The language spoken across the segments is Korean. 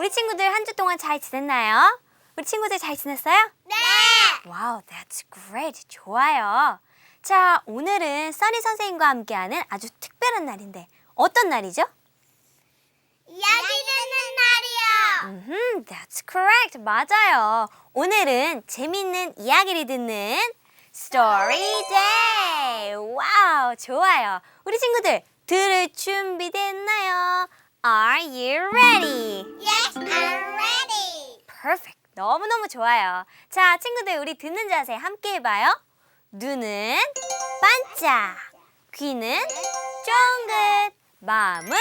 우리 친구들 한 주 동안 잘 지냈나요? 우리 친구들 잘 지냈어요? 네. Wow, that's great. 좋아요. 자, 오늘은 써니 선생님과 함께하는 아주 특별한 날인데 어떤 날이죠? 이야기 듣는 날이요. 음, that's correct. 맞아요. 오늘은 재밌는 이야기를 듣는 Story Day. 와우, 좋아요. 우리 친구들 들을 준비됐나요? Are you ready? Yes, I'm ready. Perfect. 너무너무 좋아요. 자, 친구들 우리 듣는 자세 함께 해봐요. 눈은 반짝, 귀는 쫑긋, 마음은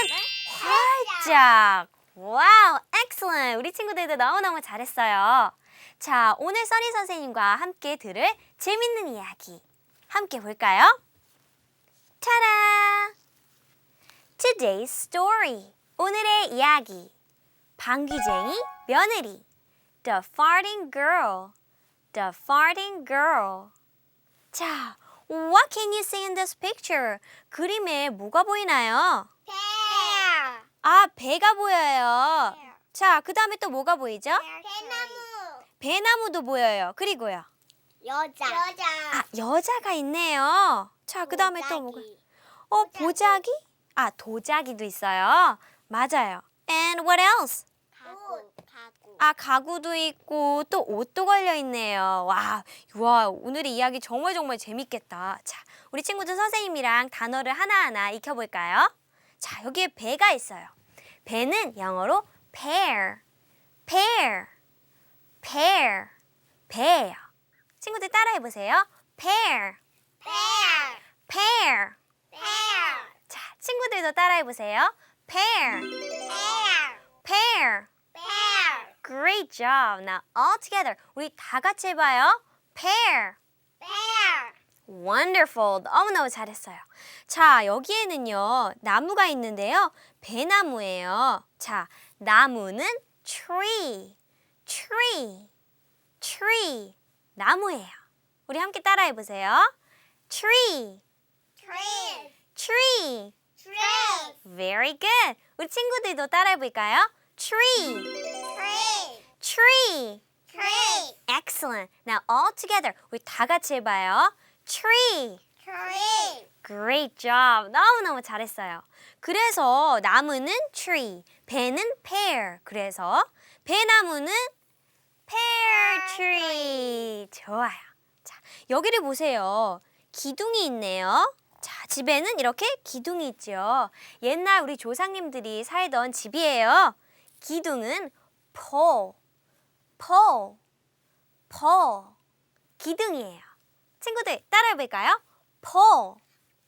활짝. 와우, excellent. 우리 친구들도 너무너무 잘했어요. 자, 오늘 써니 선생님과 함께 들을 재밌는 이야기 함께 볼까요? 타라! Today's story. 오늘의 이야기. 방귀쟁이 며느리. The farting girl. The farting girl. 자, what can you see in this picture? 그림에 뭐가 보이나요? Pear. 아, 배가 보여요. 자, 그 다음에 또 뭐가 보이죠? 대나무. 배나무도 보여요. 그리고요. 여자. 여자. 아, 여자가 있네요. 자, 그 다음에 또 뭐가? 어, 보자기? 아, 도자기도 있어요. 맞아요. And what else? 가구. 가구. 아, 가구도 있고 또 옷도 걸려 있네요. 와, 와, 오늘의 이야기 정말 정말 재밌겠다. 자, 우리 친구들 선생님이랑 단어를 하나하나 익혀볼까요? 자, 여기에 배가 있어요. 배는 영어로 pear, pear, pear, 배예요. 친구들 따라해 보세요. pear, Pear. pear. 자, 친구들도 따라해 보세요. Pear, Pear. pear. Pear. Great job. Now all together. 우리 다 같이 해봐요. Pear. Pear. Wonderful. 너무너무 잘했어요. 자, 여기에는요, 나무가 있는데요. 배나무예요. 자, 나무는 tree. tree. tree. 나무예요. 우리 함께 따라해 보세요. tree. Tree. tree. Tree. Very good. 우리 친구들도 따라해 볼까요? tree. Tree. tree. Tree. Excellent. Now all together. 우리 다 같이 해 봐요. Tree. Tree. Great job. 너무너무 잘했어요. 그래서 나무는 tree, 배는 pear. 그래서 배나무는 pear tree. 좋아요. 자, 여기를 보세요. 기둥이 있네요. 자, 집에는 이렇게 기둥이 있죠. 옛날 우리 조상님들이 살던 집이에요. 기둥은 pole, pole, pole. 기둥이에요. 친구들 따라해 볼까요? pole,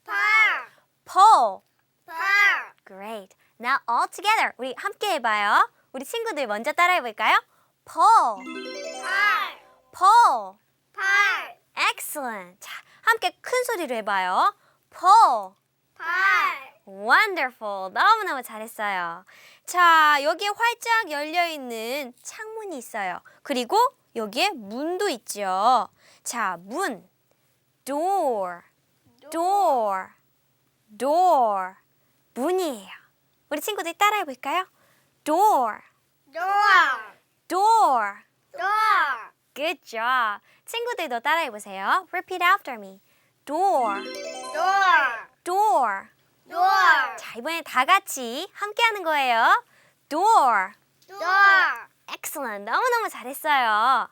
Pear. pole. Pear. Great. Now all together. 우리 함께 해봐요. 우리 친구들 먼저 따라해 볼까요? pole, Pear. pole. Pear. Excellent. 자, 함께 큰 소리로 해봐요. Pole. Pear. Wonderful. 너무너무 잘했어요. 자, 여기에 활짝 열려 있는 창문이 있어요. 그리고 여기에 문도 있죠. 자, 문. door. door. door. 문이에요. 우리 친구들 따라해 볼까요? door. Door. door. Door. Good job. 친구들도 따라해 보세요. Repeat after me. Door. Door. door. Door. 자, 이번엔 다 같이 함께 하는 거예요. door. Door. Excellent. 너무너무 잘했어요.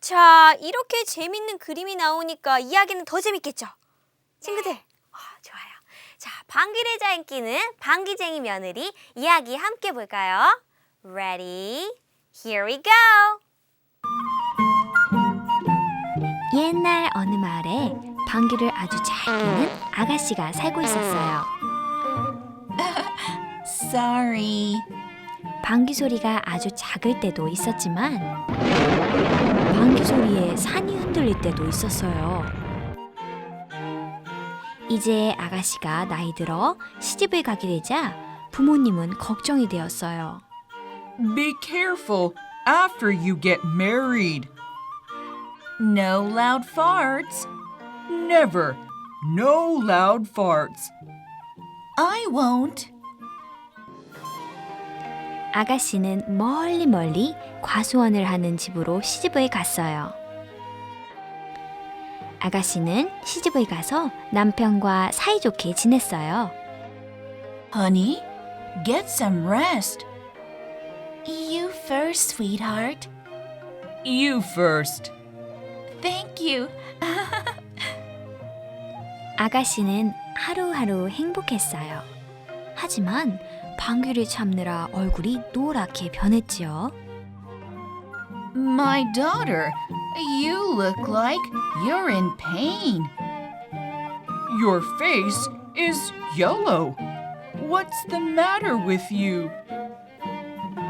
자, 이렇게 재밌는 그림이 나오니까 이야기는 더 재밌겠죠? 친구들, 아, 좋아요. 자, 방귀를 잘 끼는 방귀쟁이 며느리 이야기 함께 볼까요? Ready? Here we go! 옛날 어느 마을에 방귀를 아주 잘 끼는 아가씨가 살고 있었어요. Sorry. 방귀 소리가 아주 작을 때도 있었지만 방귀 소리에 산이 흔들릴 때도 있었어요. 이제 아가씨가 나이 들어 시집을 가게 되자 부모님은 걱정이 되었어요. Be careful after you get married. No loud farts. Never. No loud farts. I won't. 아가씨는 멀리 멀리 과수원을 하는 집으로 시집을 갔어요. 아가씨는 시집을 가서 남편과 사이좋게 지냈어요. Honey, get some rest. You first, sweetheart. You first. Thank you. 아가씨는 하루하루 행복했어요. 하지만 방귀를 참느라 얼굴이 노랗게 변했지요. My daughter, you look like you're in pain. Your face is yellow. What's the matter with you?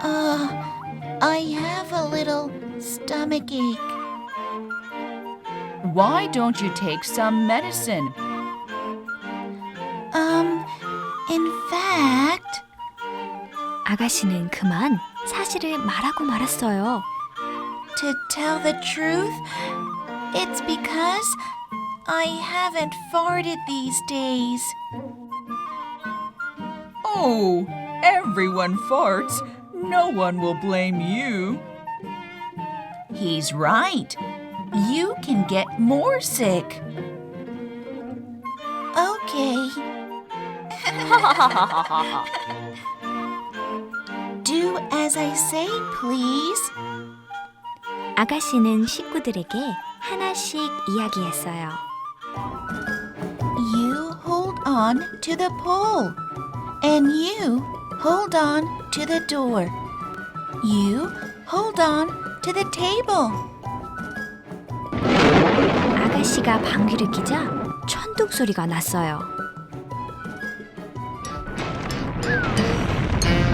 Uh, I have a little stomach ache. Why don't you take some medicine? 아가씨는 그만 사실을 말하고 말았어요. To tell the truth, it's because I haven't farted these days. Oh, everyone farts. No one will blame you. He's right. You can get more sick. Okay. Do as I say, please. 아가씨는 식구들에게 하나씩 이야기했어요. You hold on to the pole. And you hold on to the door. You hold on to the table. 아가씨가 방귀를 뀌자 천둥 소리가 났어요.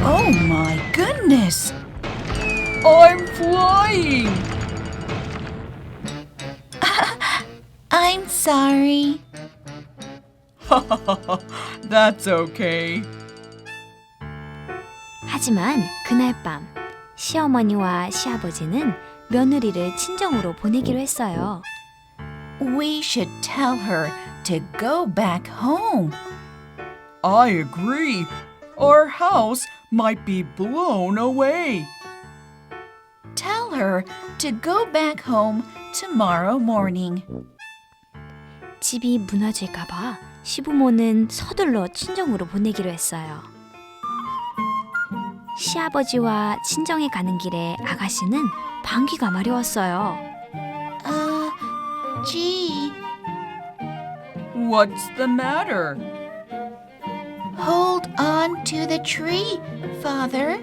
Oh my goodness! I'm flying! I'm sorry. That's okay. 하지만 그날 밤 시어머니와 시아버지는 며느리를 친정으로 보내기로 했어요. We should tell her to go back home. I agree. Our house might be blown away. Tell her to go back home tomorrow morning. 집이 무너질까봐 시부모는 서둘러 친정으로 보내기로 했어요. 시아버지와 친정에 가는 길에 아가씨는 방귀가 마려웠어요. Uh, gee. What's the matter? Hold on to the tree, Father.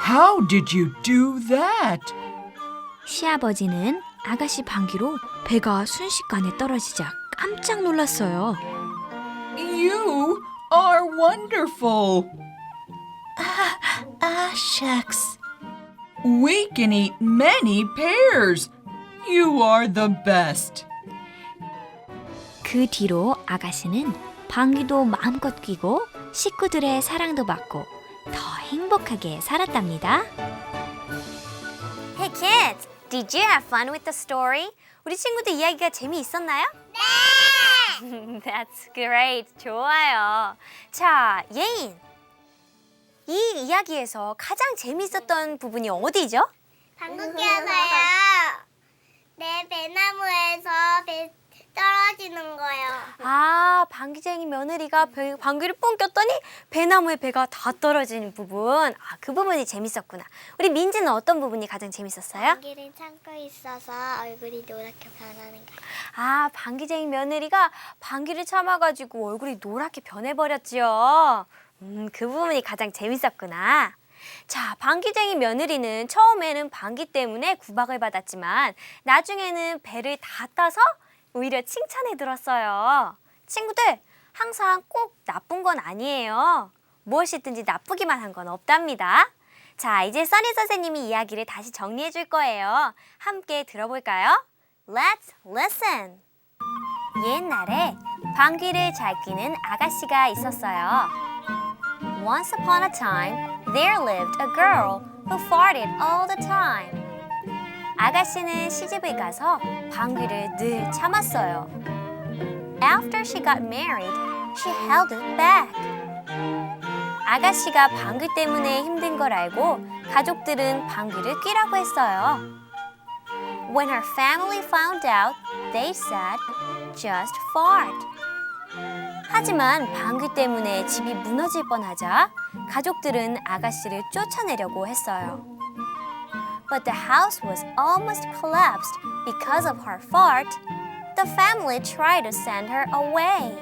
How did you do that? 시아버지는 아가씨 방귀로 배가 순식간에 떨어지자 깜짝 놀랐어요. You are wonderful. Ah, ah, shucks. We can eat many pears. You are the best. 그 뒤로 아가씨는 방귀도 마음껏 뀌고 식구들의 사랑도 받고 더 행복하게 살았답니다. Hey kids, did you have fun with the story? 우리 친구들 이야기가 재미있었나요? 네! That's great. 좋아요. 자, 예인. 이 이야기에서 가장 재미있었던 부분이 어디죠? 방귀 뀌어서요. 내 배나무에서 배, 떨어지는 거예요. 아, 방귀쟁이 며느리가 배- 방귀를 뿡 꼈더니 배나무에 배가 다 떨어지는 부분. 아, 그 부분이 재밌었구나. 우리 민지는 어떤 부분이 가장 재밌었어요? 감기를 참고 있어서 얼굴이 노랗게 변하는 거예요. 아, 방귀쟁이 며느리가 방귀를 참아가지고 얼굴이 노랗게 변해버렸지요. 음, 그 부분이 가장 재밌었구나. 자, 방귀쟁이 며느리는 처음에는 방귀 때문에 구박을 받았지만 나중에는 배를 다 따서 오히려 칭찬해 들었어요. 친구들, 항상 꼭 나쁜 건 아니에요. 무엇이든지 나쁘기만 한 건 없답니다. 자, 이제 써니 선생님이 이야기를 다시 정리해 줄 거예요. 함께 들어볼까요? Let's listen. 옛날에 방귀를 잘 뀌는 아가씨가 있었어요. Once upon a time, there lived a girl who farted all the time. 아가씨는 시집을 가서 방귀를 늘 참았어요. After she got married, she held it back. 아가씨가 방귀 때문에 힘든 걸 알고 가족들은 방귀를 뀌라고 했어요. When her family found out, they said, just fart. 하지만 방귀 때문에 집이 무너질 뻔하자 가족들은 아가씨를 쫓아내려고 했어요. But the house was almost collapsed because of her fart. The family tried to send her away.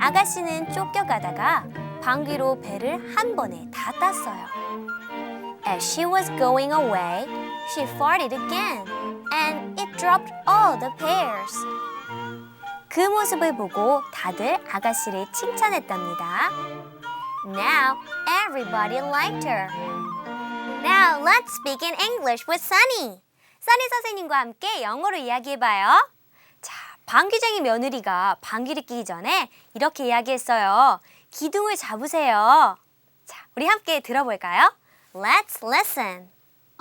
아가씨는 쫓겨가다가 방귀로 배를 한 번에 다 땄어요. As she was going away, she farted again, and it dropped all the pears. 그 모습을 보고 다들 아가씨를 칭찬했답니다. Now everybody liked her. Now let's speak in English with Sunny. 써니 선생님과 함께 영어로 이야기해봐요. 자, 방귀쟁이 며느리가 방귀를 끼기 전에 이렇게 이야기했어요. 기둥을 잡으세요. 자, 우리 함께 들어볼까요? Let's listen.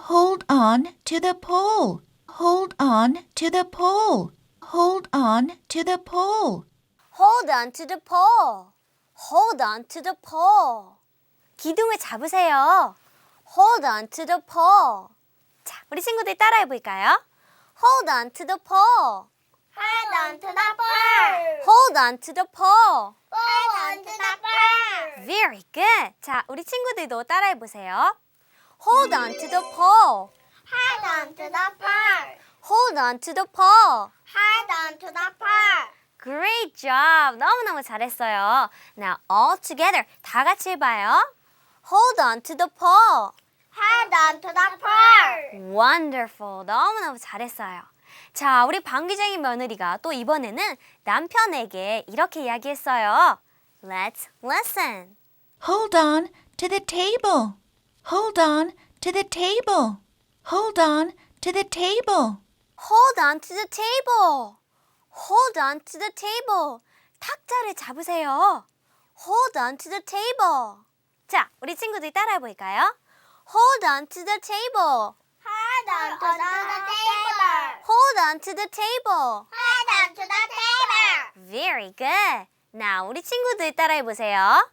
Hold on to the pole. Hold on to the pole. Hold on to the pole. Hold on to the pole. Hold on to the pole. 기둥을 잡으세요. Hold on to the pole. 자, 우리 친구들 따라해 볼까요? Hold on to the pole. Hold on to the pole. Hold on to the pole. Hold on to the pole. Very good. 자, 우리 친구들도 따라해 보세요. Hold on to the pole. Hold on to the pole. Hold on to the pole. Hold on to the pole. Great job. 너무너무 잘했어요. Now all together 다 같이 해봐요. Hold on to the pole. Hold on to the pole. Wonderful. 너무너무 잘했어요. 자, 우리 방귀쟁이 며느리가 또 이번에는 남편에게 이렇게 이야기했어요. Let's listen. Hold on to the table. Hold on to the table. Hold on to the table. Hold on to the table. Hold on to the table. 탁자를 잡으세요. Hold on to the table. 자, 우리 친구들 따라해 볼까요? Hold on to the table. Hold on to the table. Hold on to the table. Hold on to the table. Very good. Now, 우리 친구들 따라해 보세요.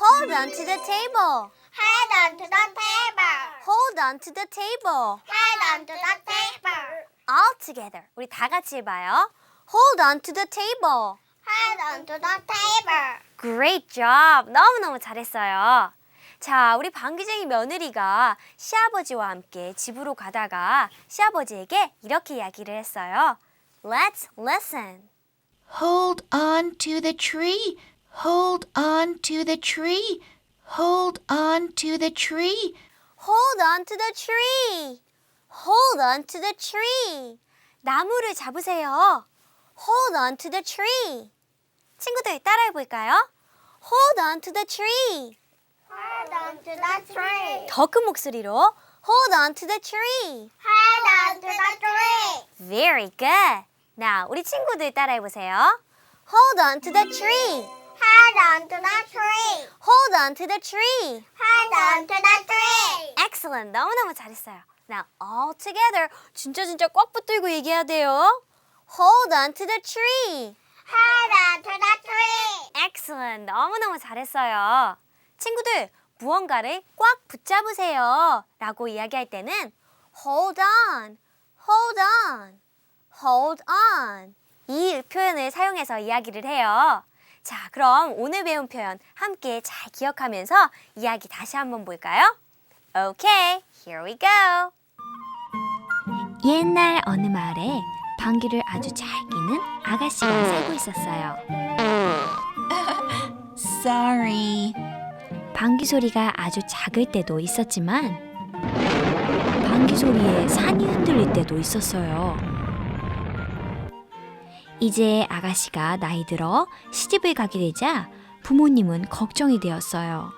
Hold on to the table. Hold on to the table. Hold on to the table. Hold on to the table. All together. 우리 다 같이 해봐요. Hold on to the table. Hold on to the table. Great job. 너무너무 잘했어요. 자, 우리 방귀쟁이 며느리가 시아버지와 함께 집으로 가다가 시아버지에게 이렇게 이야기를 했어요. Let's listen. Hold on to the tree. Hold on to the tree. Hold on to the tree. Hold on to the tree. Hold on to the tree. 나무를 잡으세요. Hold on to the tree. 친구들 따라해 볼까요? Hold on to the tree. Hold on to the tree. 더 큰 목소리로 Hold on to the tree. Hold on to the tree. Very good. Now, 우리 친구들 따라해 보세요. Hold on to the tree. Hold on to the tree. Hold on to the tree. Hold on to the tree. Excellent. 너무너무 잘했어요. Now, all together. 진짜 진짜 꽉 붙들고 얘기해야 돼요. Hold on to the tree. Hold on to the tree. Excellent. 너무너무 잘했어요. 친구들, 무언가를 꽉 붙잡으세요. 라고 이야기할 때는 hold on, hold on, hold on. 이 표현을 사용해서 이야기를 해요. 자, 그럼 오늘 배운 표현 함께 잘 기억하면서 이야기 다시 한번 볼까요? Okay, here we go. 옛날 어느 마을에 방귀를 아주 잘 끼는 아가씨가 살고 있었어요. Sorry. 방귀 소리가 아주 작을 때도 있었지만 방귀 소리에 산이 흔들릴 때도 있었어요. 이제 아가씨가 나이 들어 시집을 가게 되자 부모님은 걱정이 되었어요.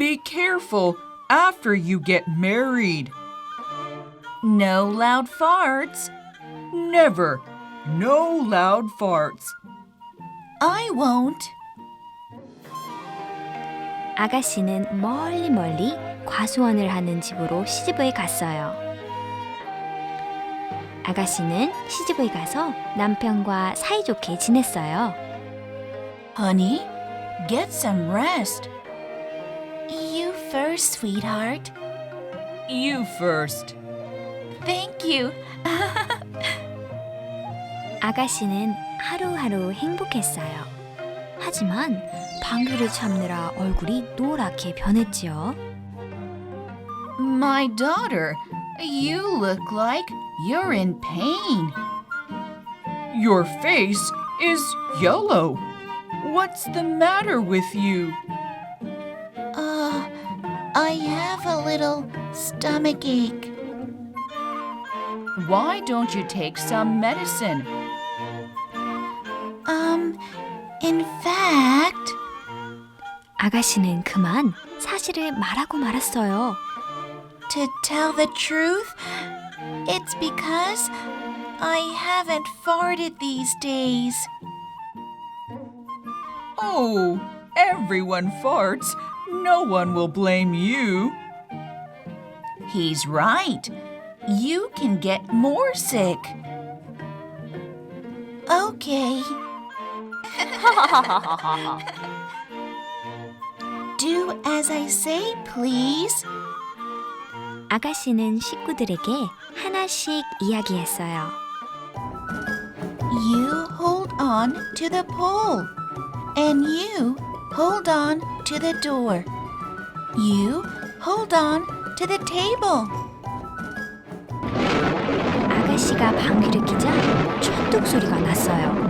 Be careful after you get married. No loud farts. Never. No loud farts. I won't. 아가씨는 멀리 멀리 과수원을 하는 집으로 시집을 갔어요. 아가씨는 시집을 가서 남편과 사이좋게 지냈어요. Honey, get some rest. You first, sweetheart. You first. Thank you. 아가씨는 하루하루 행복했어요. 하지만 방귀를 참느라 얼굴이 노랗게 변했지요. My daughter, you look like you're in pain. Your face is yellow. What's the matter with you? Uh, I have a little stomach ache. Why don't you take some medicine? 아가씨는 그만 사실을 말하고 말았어요. to tell the truth, it's because I haven't farted these days. Oh, everyone farts. No one will blame you. He's right. You can get more sick. Okay. Do as I say, please. 아가씨는 식구들에게 하나씩 이야기했어요. You hold on to the pole. And you hold on to the door. You hold on to the table. 아가씨가 방귀를 뀌자 천둥 소리가 났어요.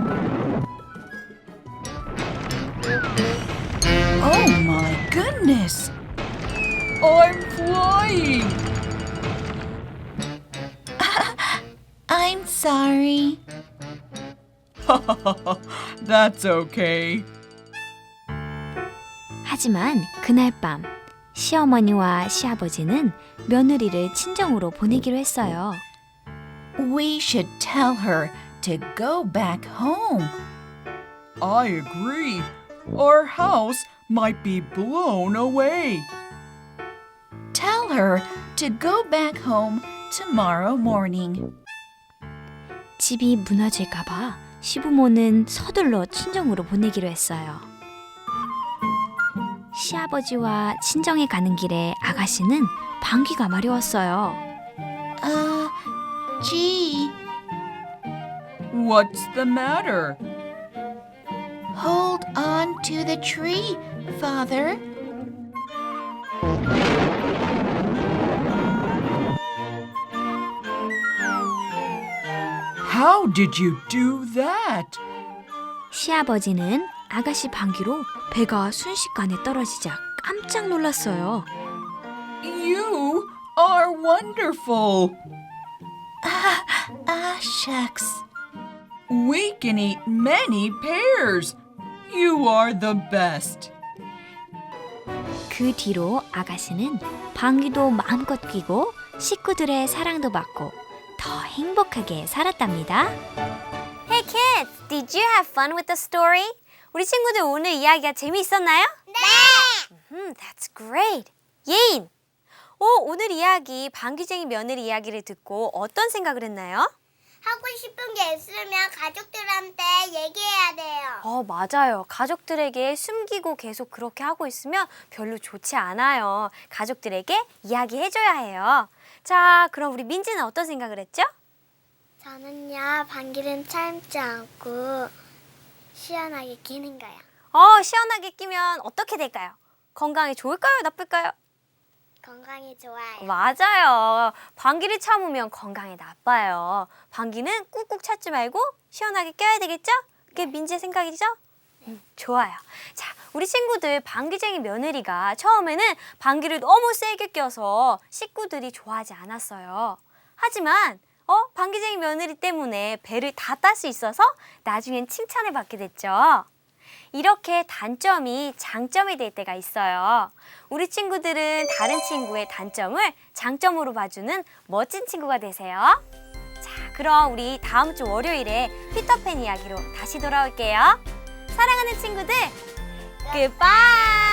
I'm sorry. That's okay. 하지만 그날 밤 시어머니와 시아버지는 며느리를 친정으로 보내기로 했어요. We should tell her to go back home. I agree. Our house might be blown away. Tell her to go back home tomorrow morning. 집이 무너질까봐 시부모는 서둘러 친정으로 보내기로 했어요. 시아버지와 친정에 가는 길에 아가씨는 방귀가 마려웠어요. Uh, gee, What's the matter? hold on to the tree, Father. How did you do that? 시아버지는 아가씨 방귀로 배가 순식간에 떨어지자 깜짝 놀랐어요. You are wonderful. Ah, shucks. We can eat many pears. You are the best. 그 뒤로 아가씨는 방귀도 마음껏 뀌고 식구들의 사랑도 받고 더 행복하게 살았답니다. Hey kids, did you have fun with the story? 우리 친구들 오늘 이야기가 재미있었나요? 네. 음, that's great. 예인. 오, 오늘 이야기 방귀쟁이 며느리 이야기를 듣고 어떤 생각을 했나요? 하고 싶은 게 있으면 가족들한테 얘기해야 돼요. 어, 맞아요. 가족들에게 숨기고 계속 그렇게 하고 있으면 별로 좋지 않아요. 가족들에게 이야기해줘야 해요. 자, 그럼 우리 민지는 어떤 생각을 했죠? 저는요, 방귀는 참지 않고 시원하게 끼는 거야. 어, 시원하게 끼면 어떻게 될까요? 건강에 좋을까요? 나쁠까요? 건강에 좋아요. 맞아요. 방귀를 참으면 건강에 나빠요. 방귀는 꾹꾹 찾지 말고 시원하게 껴야 되겠죠? 그게 민지의 생각이죠? 음, 좋아요. 자, 우리 친구들 방귀쟁이 며느리가 처음에는 방귀를 너무 세게 껴서 식구들이 좋아하지 않았어요. 하지만 어 방귀쟁이 며느리 때문에 배를 다 딸 수 있어서 나중엔 칭찬을 받게 됐죠. 이렇게 단점이 장점이 될 때가 있어요. 우리 친구들은 다른 친구의 단점을 장점으로 봐주는 멋진 친구가 되세요. 자, 그럼 우리 다음 주 월요일에 피터팬 이야기로 다시 돌아올게요. 사랑하는 친구들, 굿바이!